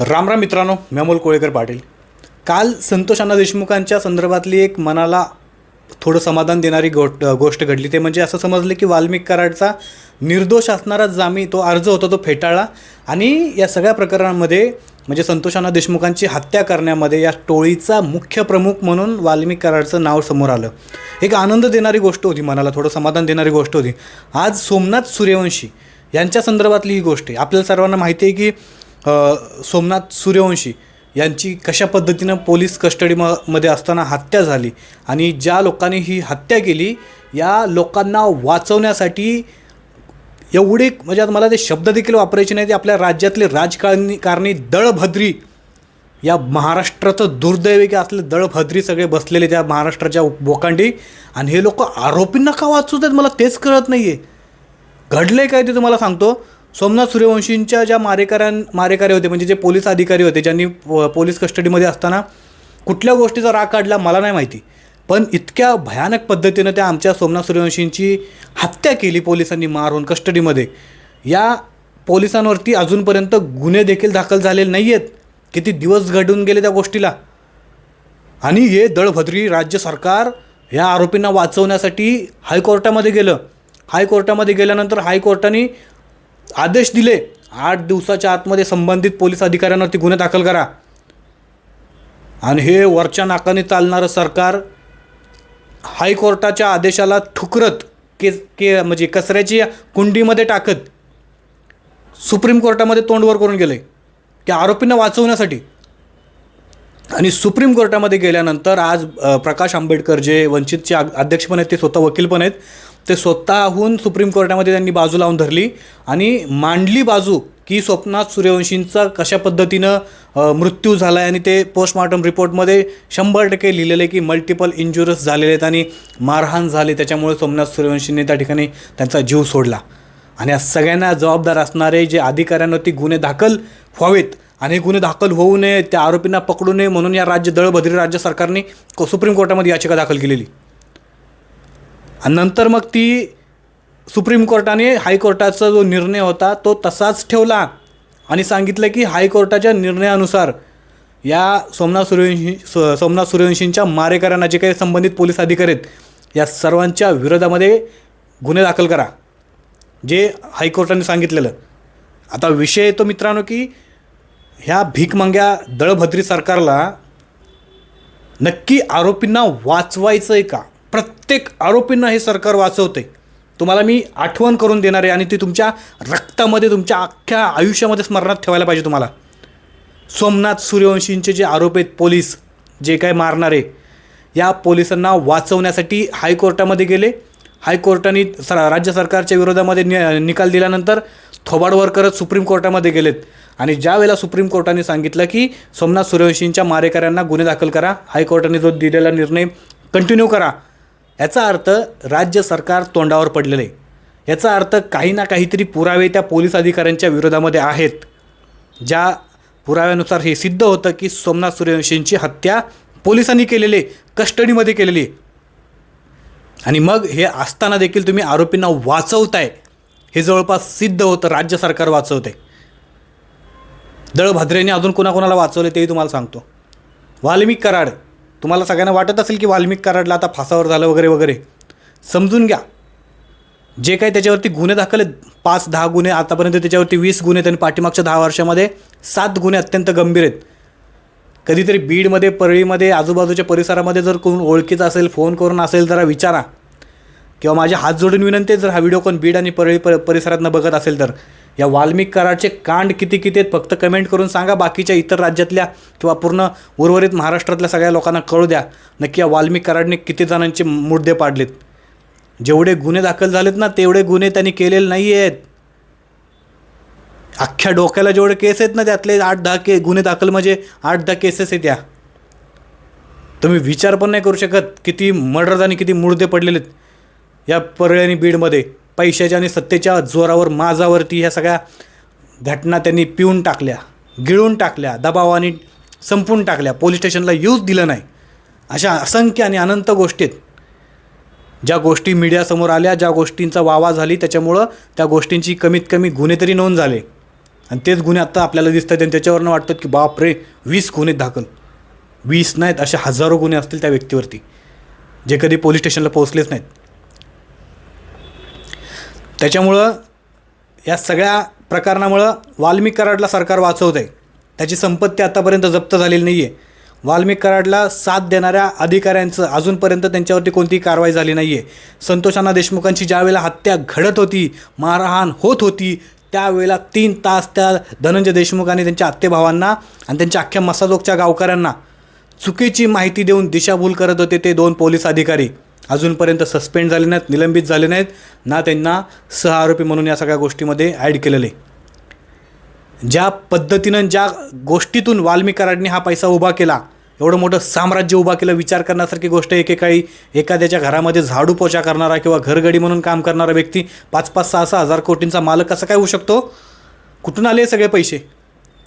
राम राम मित्रांनो मी अमोल कोळेकर पाटील. काल संतोष अण्णा देशमुखांच्या संदर्भातली एक मनाला थोडं समाधान देणारी गोष्ट गोष्ट घडली. ते म्हणजे असं समजलं की वाल्मिक कराडचा निर्दोष असणारा जामी तो अर्ज होता तो फेटाळला. आणि या सगळ्या प्रकरणांमध्ये म्हणजे संतोष अण्णा देशमुखांची हत्या करण्यामध्ये या टोळीचा मुख्य प्रमुख म्हणून वाल्मिक कराडचं नाव समोर आलं. एक आनंद देणारी गोष्ट होती मनाला थोडं समाधान देणारी गोष्ट होती. आज सोमनाथ सूर्यवंशी यांच्या संदर्भातली ही गोष्ट आहे. आपल्याला सर्वांना माहिती आहे की सोमनाथ सूर्यवंशी यांची कशा पद्धतीनं पोलीस कस्टडी म मध्ये असताना हत्या झाली आणि ज्या लोकांनी ही हत्या केली या लोकांना वाचवण्यासाठी एवढे म्हणजे आता मला ते शब्द देखील वापरायचे नाही ते आपल्या राज्यातले राजकारणी कारणी दळभद्री या महाराष्ट्राचं दुर्दैव की असले दळभद्री सगळे बसलेले त्या महाराष्ट्राच्या भोकांडी आणि हे लोक आरोपींना का वाचवत आहेत मला तेच कळत नाही आहे घडलं आहे काय ते तुम्हाला सांगतो? सोमनाथ सूर्यवंशींच्या ज्या मारेकऱ्यां मारेकरी होते म्हणजे जे पोलीस अधिकारी होते ज्यांनी प- पोलीस कस्टडीमध्ये असताना कुठल्या गोष्टीचा राग काढला मला नाही माहिती. पण इतक्या भयानक पद्धतीनं त्या आमच्या सोमनाथ सूर्यवंशींची हत्या केली पोलिसांनी मारून कस्टडीमध्ये. या पोलिसांवरती अजूनपर्यंत गुन्हे देखील दाखल झालेले नाही आहेत किती दिवस घडून गेले त्या गोष्टीला? आणि हे दळभद्री राज्य सरकार या आरोपींना वाचवण्यासाठी हायकोर्टामध्ये गेलं. हायकोर्टामध्ये गेल्यानंतर हायकोर्टाने आदेश दिले. आठ दिवसाच्या आतमध्ये संबंधित पोलीस अधिकाऱ्यांवरती गुन्हे दाखल करा. आणि हे वरच्या नाकाने चालणारं सरकार हायकोर्टाच्या आदेशाला ठुकरत के के म्हणजे कचऱ्याची कुंडीमध्ये टाकत सुप्रीम कोर्टामध्ये तोंडवर करून गेले. त्या आरोपींना वाचवण्यासाठी. आणि सुप्रीम कोर्टामध्ये गेल्यानंतर आज प्रकाश आंबेडकर जे वंचितचे अध्यक्ष पण आहेत ते स्वतः वकील पण आहेत. ते स्वतःहून सुप्रीम कोर्टामध्ये त्यांनी बाजू लावून धरली आणि मांडली बाजू की स्वप्नाथ सूर्यवंशींचा कशा पद्धतीनं मृत्यू झाला आहे आणि ते पोस्टमॉर्टम रिपोर्टमध्ये शंभर टक्के लिहिलेलं आहे की मल्टिपल इंजुरस झालेले आहेत आणि मारहाण झाले. त्याच्यामुळे सोमनाथ सूर्यवंशींनी त्या ठिकाणी त्यांचा जीव सोडला. आणि या सगळ्यांना जबाबदार असणारे जे अधिकाऱ्यांवरती गुन्हे दाखल व्हावेत आणि हे गुन्हे दाखल होऊ नये त्या आरोपींना पकडू नये म्हणून या राज्य दळभद्री राज्य सरकारने सुप्रीम कोर्टामध्ये याचिका दाखल केलेली. आणि नंतर मग ती सुप्रीम कोर्टाने हायकोर्टाचा जो निर्णय होता तो तसाच ठेवला. आणि सांगितलं की हायकोर्टाच्या निर्णयानुसार या सोमनाथ सूर्यवंशी सो- सोमनाथ सूर्यवंशींच्या मारेकऱ्यांना जे काही संबंधित पोलीस अधिकारी आहेत या सर्वांच्या विरोधामध्ये गुन्हे दाखल करा. जे हायकोर्टाने सांगितलेलं. आता विषय येतो मित्रांनो की ह्या भीकमंग्या दळभद्री सरकारला नक्की आरोपींना वाचवायचं आहे का? प्रत्येक आरोपींना हे सरकार वाचवते. तुम्हाला मी आठवण करून देणार आहे आणि ती तुमच्या रक्तामध्ये तुमच्या अख्ख्या आयुष्यामध्ये स्मरणात ठेवायला पाहिजे तुम्हाला. सोमनाथ सूर्यवंशींचे जे आरोप आहेत पोलीस जे काय मारणारे या पोलिसांना वाचवण्यासाठी हायकोर्टामध्ये गेले. हायकोर्टाने सर राज्य सरकारच्या विरोधामध्ये नि निकाल दिल्यानंतर थोबाडवर करत सुप्रीम कोर्टामध्ये गेलेत. आणि ज्या वेळेला सुप्रीम कोर्टाने सांगितलं की सोमनाथ सूर्यवंशींच्या मारेकऱ्यांना गुन्हे दाखल करा हायकोर्टाने जो दिलेला निर्णय कंटिन्यू करा याचा अर्थ राज्य सरकार तोंडावर पडलेलं आहे. याचा अर्थ काही ना काहीतरी पुरावे त्या पोलीस अधिकाऱ्यांच्या विरोधामध्ये आहेत ज्या पुराव्यानुसार हे सिद्ध होतं की सोमनाथ सूर्यवंशींची हत्या पोलिसांनी केलेली आहे, कस्टडीमध्ये केलेली आहे. आणि मग हे असताना देखील तुम्ही आरोपींना वाचवताय. हे जवळपास सिद्ध होतं राज्य सरकार वाचवते दळभद्रेने अजून कोणाकोणाला वाचवले तेही तुम्हाला सांगतो. वाल्मिक कराड. तुम्हाला सगळ्यांना वाटत असेल की वाल्मिक कराडला आता फासावर झालं वगैरे वगैरे. समजून घ्या. जे काही त्याच्यावरती गुन्हे दाखल आहेत पाच दहा गुन्हे आतापर्यंत त्याच्यावरती वीस गुन्हे आणि पाठीमागच्या दहा वर्षामध्ये सात गुन्हे अत्यंत गंभीर आहेत. कधीतरी बीडमध्ये परळीमध्ये आजूबाजूच्या परिसरामध्ये जर कोण ओळखीचं असेल फोन करून असेल जरा विचारा. किंवा माझे हात जोडून विनंती आहे जर हा व्हिडिओ कोण बीड आणि परळी पर परिसरातनं बघत असेल तर. या वाल्मिक कराडचे कांड किती किती आहेत फक्त कमेंट करून सांगा. बाकीच्या इतर राज्यातल्या किंवा पूर्ण उर्वरित महाराष्ट्रातल्या सगळ्या लोकांना कळू द्या. नक्की या वाल्मिक कराडने किती जणांचे मुद्दे पाडलेत. जेवढे गुन्हे दाखल झालेत ना तेवढे गुन्हे त्यांनी केलेले नाही आहेत अख्ख्या डोक्याला जेवढे केस आहेत ना त्यातले आठ दहा के गुन्हे दाखल म्हणजे आठ दहा केसेस आहेत त्या तुम्ही विचार पण नाही करू शकत किती मर्डर्स आणि किती मुर्दे पडलेले आहेत या परळी आणि बीडमध्ये पैशाच्या आणि सत्तेच्या जोरावर माझावरती ह्या सगळ्या घटना त्यांनी पिऊन टाकल्या गिळून टाकल्या दबावाने संपून टाकल्या. पोलीस स्टेशनला यूज दिलं नाही. अशा असंख्य आणि अनंत गोष्टी आहेत. ज्या गोष्टी मीडियासमोर आल्या ज्या गोष्टींचा वावा झाली त्याच्यामुळं त्या गोष्टींची कमीत कमी गुन्हे तरी नोंद झाले. आणि तेच गुन्हे आत्ता आपल्याला दिसत आहेत आणि त्याच्यावरनं वाटतात की बाप रे वीस गुन्हे दाखल. वीस नाहीत असे हजारो गुन्हे असतील त्या व्यक्तीवरती जे कधी पोलीस स्टेशनला पोहोचलेच नाहीत. त्याच्यामुळं या सगळ्या प्रकरणामुळं वाल्मिक कराडला सरकार वाचवत आहे त्याची संपत्ती आतापर्यंत जप्त झालेली नाही आहे वाल्मिक कराडला साथ देणाऱ्या अधिकाऱ्यांचं अजूनपर्यंत त्यांच्यावरती कोणतीही कारवाई झाली नाही आहे संतोषांना देशमुखांची ज्यावेळेला हत्या घडत होती मारहाण होत होती त्यावेळेला तीन तास त्या धनंजय देशमुख आणि त्यांच्या आत्तेभावांना आणि त्यांच्या अख्ख्या मसाजोगच्या गावकऱ्यांना चुकीची माहिती देऊन दिशाभूल करत होते ते दोन पोलीस अधिकारी. अजूनपर्यंत सस्पेंड झाले नाहीत निलंबित झाले नाहीत. ना त्यांना सह आरोपी म्हणून या सगळ्या गोष्टीमध्ये ॲड केलेले. ज्या पद्धतीनं ज्या गोष्टीतून वाल्मिकराडनी हा पैसा उभा केला एवढं मोठं साम्राज्य उभा केलं विचार करण्यासारखी गोष्ट एकेकाळी एखाद्याच्या घरामध्ये झाडू पोचा करणारा किंवा घरगडी म्हणून काम करणारा व्यक्ती पाच पाच सहा सहा हजार कोटींचा मालक कसा काय होऊ शकतो? कुठून आले हे सगळे पैसे?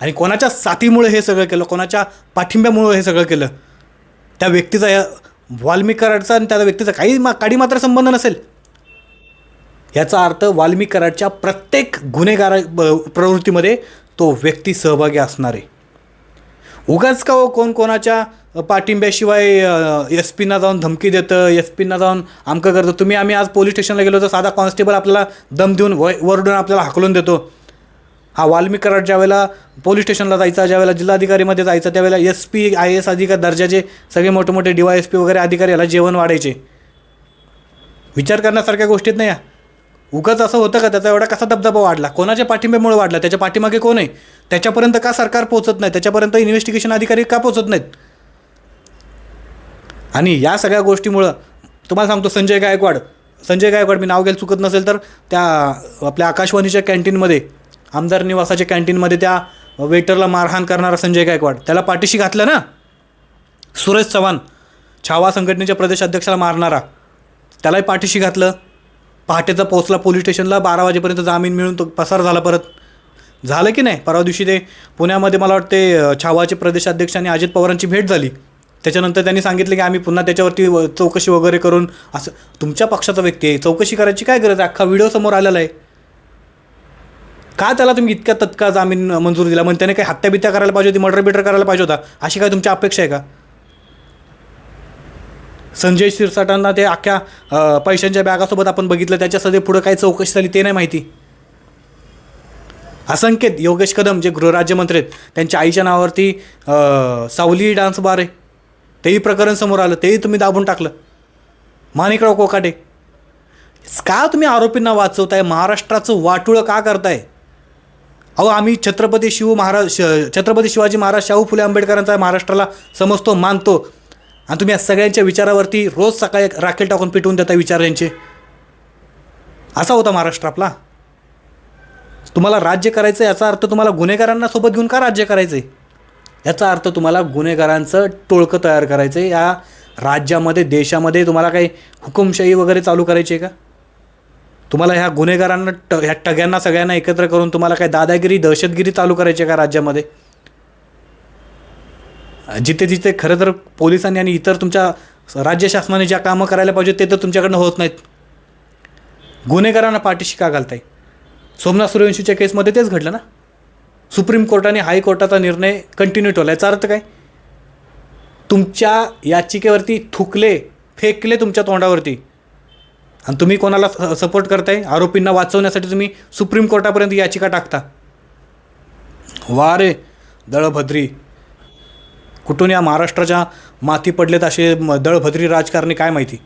आणि कोणाच्या साथीमुळे हे सगळं केलं? कोणाच्या पाठिंब्यामुळं हे सगळं केलं? त्या व्यक्तीचा या वाल्मिकराडचा आणि त्या व्यक्तीचा काही मा काडी मात्र संबंध नसेल. याचा अर्थ वाल्मिकराडच्या प्रत्येक गुन्हेगार ब- प्रवृत्तीमध्ये तो व्यक्ती सहभागी असणार आहे. उगाच का हो कोण कोणाच्या पाठिंब्याशिवाय एस पीना जाऊन धमकी देतं एस पीना जाऊन आमकं करतं? तुम्ही आम्ही आज पोलीस स्टेशनला गेलो तर साधा कॉन्स्टेबल आपल्याला दम देऊन वय वरडून आपल्याला हाकलून देतो. हा वाल्मिक ज्यावेळेला ज्या वेळेला पोलीस स्टेशनला जायचा ज्यावेळेला जिल्हाधिकारीमध्ये जायचा त्यावेळेला एस पी आय एस अधिकारी दर्जाचे सगळे मोठे मोठे डी वाय एस पी वगैरे अधिकारी याला जेवण वाढायचे. विचार करण्यासारख्या गोष्टीत नाही या. उगाच असं होतं का? त्याचा एवढा कसा दबदबा वाढला? कोणाच्या पाठिंब्यामुळे वाढला? त्याच्या पाठीमागे कोण आहे? त्याच्यापर्यंत का सरकार पोहोचत नाही? त्याच्यापर्यंत इन्व्हेस्टिगेशन अधिकारी का पोहोचत नाहीत? आणि या सगळ्या गोष्टीमुळं तुम्हाला सांगतो संजय गायकवाड. संजय गायकवाड मी नाव घ्यायला चुकत नसेल तर त्या आपल्या आकाशवाणीच्या कॅन्टीनमध्ये आमदार निवासाच्या कॅन्टीनमध्ये त्या वेटरला मारहाण करणारा संजय गायकवाड. त्याला पाठीशी घातलं ना? सुरेश चव्हाण छावा संघटनेच्या प्रदेशाध्यक्षाला मारणारा. त्यालाही पाठीशी घातलं. पहाटेचा पोचला पोलीस स्टेशनला बारा वाजेपर्यंत जामीन मिळून तो पसार झाला परत. झालं की नाही? परवा दिवशी ते पुण्यामध्ये मला वाटते छावाचे प्रदेशाध्यक्ष आणि अजित पवारांची भेट झाली. त्याच्यानंतर त्यांनी सांगितलं की आम्ही पुन्हा त्याच्यावरती व- चौकशी वगैरे करून असं तुमच्या पक्षाचा व्यक्ती आहे. चौकशी करायची काय गरज आहे? अख्खा व्हिडिओ समोर आलेला आहे. का त्याला तुम्ही इतक्या तत्काळ जामीन मंजूर दिला? म्हणजे त्याने काही हत्या बित्या करायला पाहिजे होती मर्डर बिटर करायला पाहिजे होता? अशी काय तुमची अपेक्षा आहे का? संजय शिरसाटांना ते अख्ख्या पैशांच्या बॅगासोबत आपण बघितलं त्याच्या सध्या पुढं काय चौकशी झाली ते नाही माहिती. असंख्येत योगेश कदम जे गृहराज्यमंत्री आहेत त्यांच्या आईच्या नावावरती सावली डान्स बार आहे. तेही प्रकरण समोर आलं तेही तुम्ही दाबून टाकलं. माणिकराव कोकाटे. का तुम्ही आरोपींना वाचवताय? महाराष्ट्राचं वाटुळं का करताय? अहो आम्ही छत्रपती शिव महाराज श- छत्रपती शिवाजी महाराज शाहू फुले आंबेडकरांचा महाराष्ट्राला समजतो मानतो. आणि तुम्ही या सगळ्यांच्या विचारावरती रोज सकाळी राखेल टाकून पिटवून देता विचार यांचे असा होता महाराष्ट्र आपला. तुम्हाला राज्य करायचं याचा अर्थ तुम्हाला गुन्हेगारांना सोबत घेऊन का राज्य करायचं आहे याचा अर्थ तुम्हाला गुन्हेगारांचं टोळकं तयार करायचं आहे या राज्यामध्ये देशामध्ये तुम्हाला काही हुकुमशाही वगैरे चालू करायची आहे का? तुम्हाला ह्या गुन्हेगारांना ट ह्या टग्यांना सगळ्यांना एकत्र करून तुम्हाला काय दादागिरी दहशतगिरी चालू करायची आहे का राज्यामध्ये? जिथे जिथे खरं तर पोलिसांनी आणि इतर तुमच्या राज्य शासनाने ज्या कामं करायला पाहिजे ते तर तुमच्याकडनं होत नाहीत. गुन्हेगारांना पाठीशी का घालताय? सोमनाथ सूर्यवंशीच्या केसमध्ये तेच घडलं ना? सुप्रीम कोर्टाने हायकोर्टाचा निर्णय कंटिन्यू ठेवला याचा अर्थ काय? तुमच्या याचिकेवरती थुकले फेकले तुमच्या तोंडावरती. आणि तुम्ही कोणाला सपोर्ट करताय? आरोपींना वाचवण्यासाठी तुम्ही सुप्रीम कोर्टापर्यंत याचिका टाकता. वा रे दळभद्री. कुठून या महाराष्ट्राच्या माती पडलेत असे म- दळभद्री राजकारणी काय माहिती?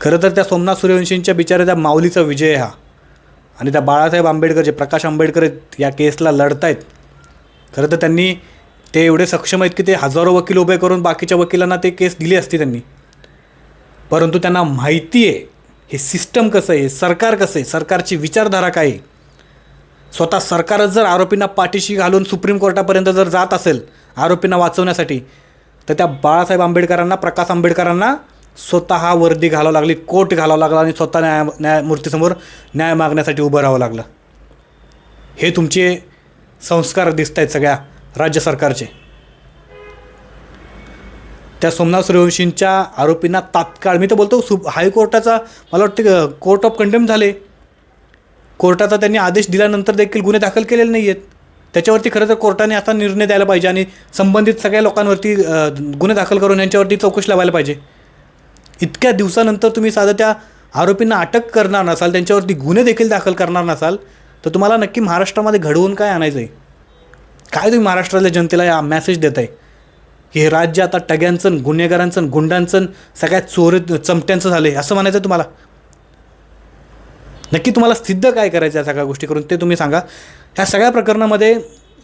खरं तर त्या सोमनाथ सूर्यवंशींच्या बिचाऱ्या त्या माऊलीचा विजय हा. आणि त्या बाळासाहेब आंबेडकर जे प्रकाश आंबेडकर आहेत या केसला लढतायत खरं तर त्यांनी ते एवढे सक्षम आहेत की ते हजारो वकील उभे करून बाकीच्या वकिलांना ते केस दिली असती त्यांनी. परंतु त्यांना माहिती आहे हे सिस्टम कसं आहे सरकार कसं आहे सरकारची विचारधारा काय आहे? स्वतः सरकारच जर आरोपींना पाठीशी घालून सुप्रीम कोर्टापर्यंत जर जात असेल आरोपींना वाचवण्यासाठी तर त्या बाळासाहेब आंबेडकरांना प्रकाश आंबेडकरांना स्वतः वर्दी घालावं लागली कोट घालावं लागला आणि स्वतः न्याय न्यायमूर्तीसमोर न्याय मागण्यासाठी उभं राहावं लागलं. हे तुमचे संस्कार दिसत आहेत सगळ्या राज्य सरकारचे. त्या सोमनाथ सूर्यवंशींच्या आरोपींना तात्काळ मी तर बोलतो सु हायकोर्टाचा मला वाटतं कोर्ट ऑफ कंडेम झाले. कोर्टाचा त्यांनी आदेश दिल्यानंतर देखील गुन्हे दाखल केलेले नाही आहेत त्याच्यावरती खरं तर कोर्टाने असा निर्णय द्यायला पाहिजे आणि संबंधित सगळ्या लोकांवरती गुन्हे दाखल करून यांच्यावरती चौकशी लावायला पाहिजे. इतक्या दिवसानंतर तुम्ही साधं त्या आरोपींना अटक करणार नसाल त्यांच्यावरती गुन्हे देखील दाखल करणार नसाल तर तुम्हाला नक्की महाराष्ट्रामध्ये घडवून काय आणायचं आहे काय तुम्ही महाराष्ट्रातल्या जनतेला या मेसेज देत आहे की हे राज्य आता टग्यांचं गुन्हेगारांचं गुंडांचं सगळ्या सगळ्यात चोर चमट्यांचं झालं आहे असं म्हणायचं आहे तुम्हाला? नक्की तुम्हाला सिद्ध काय करायचं या सगळ्या गोष्टी करून? ते तुम्ही सांगा. ह्या सगळ्या प्रकरणामध्ये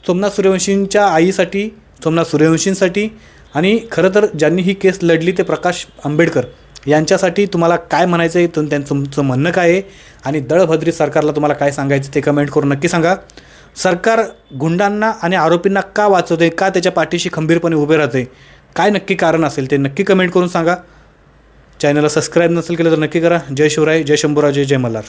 सोमनाथ सूर्यवंशींच्या आईसाठी सोमनाथ सूर्यवंशींसाठी आणि खरं तर ज्यांनी ही केस लढली ते प्रकाश आंबेडकर यांच्यासाठी तुम्हाला काय म्हणायचं आहे तुम- त्यांचं तुमचं म्हणणं काय आहे? आणि दळभद्री सरकारला तुम्हाला काय सांगायचं ते कमेंट करून नक्की सांगा. सरकार गुंडांना आणि आरोपींना का वाचवते का त्याच्या पाठीशी खंबीरपणे उभे राहते काय नक्की कारण असेल ते नक्की कमेंट करून सांगा. चॅनलला सबस्क्राईब नसेल केलं तर नक्की करा. जय शिवराय जय शंभूराज जय मल्हार.